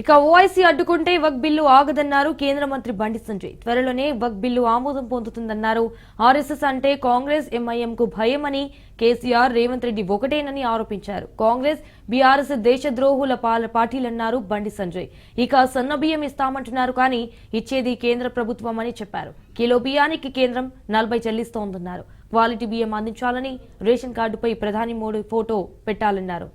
ఇక ఓఐసీ అడ్డుకుంటే వక్ బిల్లు ఆగదన్నారు కేంద్ర మంత్రి బండి సంజయ్. త్వరలోనే వక్ బిల్లు ఆమోదం పొందుతుందన్నారు. ఆర్ఎస్ఎస్ అంటే కాంగ్రెస్ ఎంఐఎం కు భయమని కేసీఆర్ రేవంత్ రెడ్డి ఒకటేనని ఆరోపించారు. కాంగ్రెస్ బీఆర్ఎస్ దేశద్రోహుల పాల పార్టీలన్నారు బండి సంజయ్. ఇక సన్న బియ్యం ఇస్తామంటున్నారు కానీ ఇచ్చేది కేంద్ర ప్రభుత్వం అని చెప్పారు. కిలో బియ్యానికి కేంద్రం నలభై చెల్లిస్తోందన్నారు. క్వాలిటీ బియ్యం అందించాలని రేషన్ కార్డుపై ప్రధాని మోడీ ఫోటో పెట్టాలన్నారు.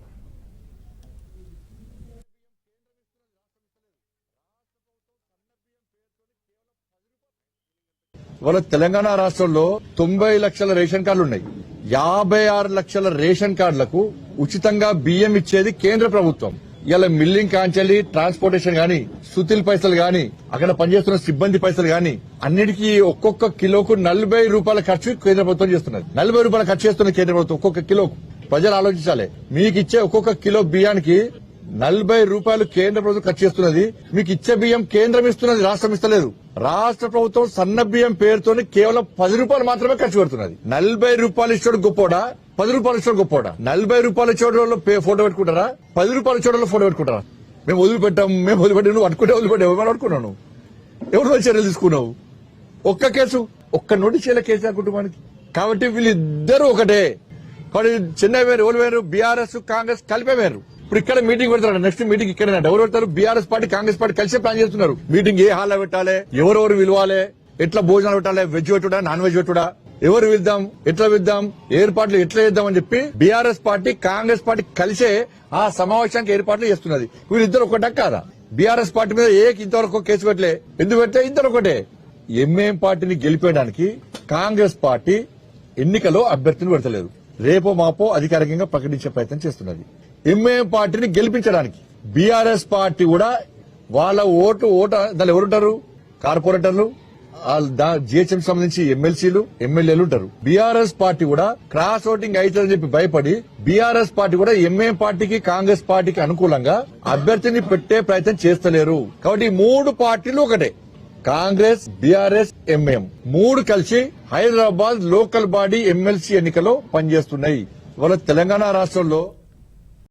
వాళ్ళ తెలంగాణ రాష్ట్రంలో తొంభై లక్షల రేషన్ కార్డులు ఉన్నాయి. యాభై ఆరు లక్షల రేషన్ కార్డులకు ఉచితంగా బియ్యం ఇచ్చేది కేంద్ర ప్రభుత్వం. ఇలా మిల్లింగ్ కాంచెల్లి ట్రాన్స్పోర్టేషన్ గాని సుతిల్ పైసలు గాని అక్కడ పనిచేస్తున్న సిబ్బంది పైసలు గాని అన్నిటికీ ఒక్కొక్క కిలోకు నలభై రూపాయల ఖర్చు కేంద్ర ప్రభుత్వం చేస్తున్నది. నలభై రూపాయల ఖర్చు చేస్తున్న కేంద్ర ప్రభుత్వం ఒక్కొక్క కిలోకు. ప్రజలు ఆలోచించాలి. మీకు ఇచ్చే ఒక్కొక్క కిలో బియ్యానికి నలభై రూపాయలు కేంద్ర ప్రభుత్వం ఖర్చు చేస్తున్నది. మీకు ఇచ్చే బియ్యం కేంద్రం ఇస్తున్నది రాష్ట్రం ఇస్తలేదు. రాష్ట్ర ప్రభుత్వం సన్న బియ్యం పేరుతోనే కేవలం పది రూపాయలు మాత్రమే ఖర్చు పెడుతున్నది. నలభై రూపాయలు ఇచ్చాడు గొప్పోడా? పది రూపాయలు ఇచ్చాడు గొప్పోడా? నలభై రూపాయలు ఇచ్చేవాళ్ళు ఫోటో పెట్టుకుంటారా? పది రూపాయలు ఇచ్చేవాళ్ళు ఫోటో పెట్టుకుంటారా? మేము వదిలిపెట్టాం మేము వదిలిపెట్టి నువ్వు అనుకుంటే వదిలిపెట్టావు ఎవరు అనుకున్నాను. ఎవరు చర్యలు తీసుకున్నావు? ఒక్క కేసు ఒక్క నోటి చేయలే కేసీఆర్ కుటుంబానికి. కాబట్టి వీళ్ళిద్దరూ ఒకటే. కాబట్టి చెన్నై వేరు ఓలు వేరు బీఆర్ఎస్ కాంగ్రెస్ కలిపే వేరు. ఇప్పుడు ఇక్కడ మీటింగ్ పెడతారు నెక్స్ట్ మీటింగ్ ఇక్కడ ఎవరు పెడతారు. బీఆర్ఎస్ పార్టీ కాంగ్రెస్ పార్టీ కలిసి ప్లాన్ చేస్తున్నారు. మీటింగ్ ఏ హాల్లో పెట్టాలి? ఎవరెవరు విలువాలి? ఎట్లా భోజనాలు పెట్టాలి? వెజ్ పెట్టుడా నాన్ వెజ్ పెట్టుడా? ఎవరు వెళ్దాం ఎట్లా వెళ్దాం ఏర్పాట్లు ఎట్లా చేద్దాం అని చెప్పి బీఆర్ఎస్ పార్టీ కాంగ్రెస్ పార్టీ కలిసే ఆ సమావేశానికి ఏర్పాట్లు చేస్తున్నది. వీళ్ళిద్దరు ఒకటా కాదా? బీఆర్ఎస్ పార్టీ మీద ఏ ఇంతవరకు కేసు పెట్టలే? ఎందుకు పెట్టలే? ఇద్దరు ఒకటే. ఎంఏం పార్టీని గెలిపేయడానికి కాంగ్రెస్ పార్టీ ఎన్నికలో అభ్యర్థులు పెడతలేదు. రేపో మాపో అధికారికంగా ప్రకటించే ప్రయత్నం చేస్తున్నది. ఎంఏం పార్టీని గెలిపించడానికి. బీఆర్ఎస్ పార్టీ కూడా వాళ్ళ ఓటు ఓటు దాని ఎవరుంటారు? కార్పొరేటర్లు జిహెచ్ఎం సంబంధించి ఎమ్మెల్సీలు ఎమ్మెల్యేలు ఉంటారు. బీఆర్ఎస్ పార్టీ కూడా క్రాస్ ఓటింగ్ అవుతుందని చెప్పి భయపడి బీఆర్ఎస్ పార్టీ కూడా ఎంఏం పార్టీకి కాంగ్రెస్ పార్టీకి అనుకూలంగా అభ్యర్థిని పెట్టే ప్రయత్నం చేస్తలేరు. కాబట్టి మూడు పార్టీలు ఒకటే. కాంగ్రెస్ బీఆర్ఎస్ ఎంఎం మూడు కలిసి హైదరాబాద్ లోకల్ బాడీ ఎమ్మెల్సీ ఎన్నికలో పనిచేస్తున్నాయి. ఇవాళ తెలంగాణ రాష్ట్రంలో